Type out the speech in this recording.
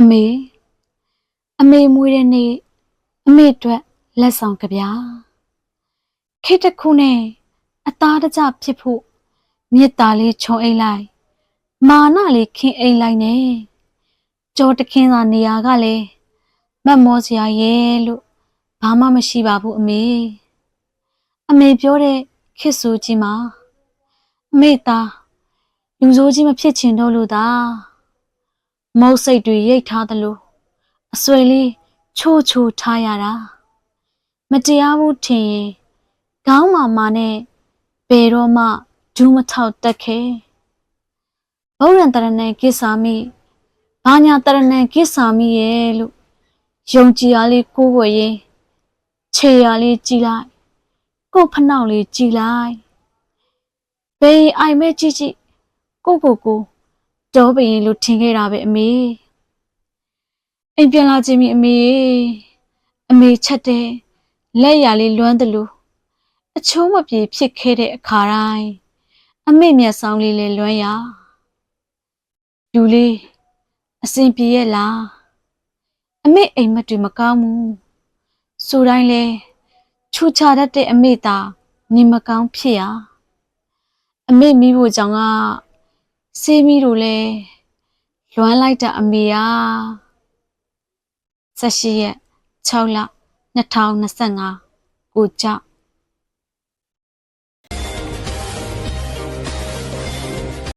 အမေအမေမွေးတဲ့နေ့အမေအတွက်လက်ဆောင်ကြဗျာခေတ်တစ်ခုနဲ့အသားတကြဖြစ်ဖို့မေတ္တာလေးခြုံအိတ်လိုက်မာနလေးခင်းအိတ်လိုက်နဲ့ကြောတခင်းသာနေရာကလည်းမတ်မောစရာရဲ့လို့ဘာမှမရှိပါဘူးအမေအမေပြောတဲ့ခေတ်ဆိုကြီးမှာအမေသားလူဆိုးကြီးမဖြစ်ချင်တော့လို့သာ မုတ်စိတ်တွေရိတ်ထားသလိုအဆွေလေးချိုးချိုးထားရတာမတရားဘူးထင်ရင်ခေါင်းမာမာနဲ့ဘယ်တော့မှဒူးမထောက်တက်ခဲဘုရံတရဏံကိစ္ဆာမိဘာညာတရဏံကိစ္ဆာမိရဲ့လို့ယုံကြည်ရလေးကိုးဝယ်ရင်ခြေရလေးကြည်လိုက်ကို့ဖနှောက်လေးကြည်လိုက်ဘယ်အိုင်မဲကြည့်ကြည့်ကိုကိုကို တောပရင်လို့ထင်ခဲ့တာပဲအမေအိမ်ပြန်လာခြင်းမီအမေအမေချက်တဲ့လက်ရလေးလွမ်းတယ်လို့အချိုးမပြေဖြစ်ခဲ့တဲ့အခါတိုင်းအမေမျက်စောင်းလေးလည်းလွမ်းရလူလေးအစဉ်ပြေရဲ့လားအမေအိမ်မက်တွေမကောင်းဘူးဆိုတိုင်းလဲချူချတတ်တဲ့အမေသာနေမကောင်းဖြစ်ရအမေမိဖို့ကြောင့်က စေးမီတို့လဲလွမ်းလိုက်တာအမေယာ18ရက်6လ2025ကိုကြောက်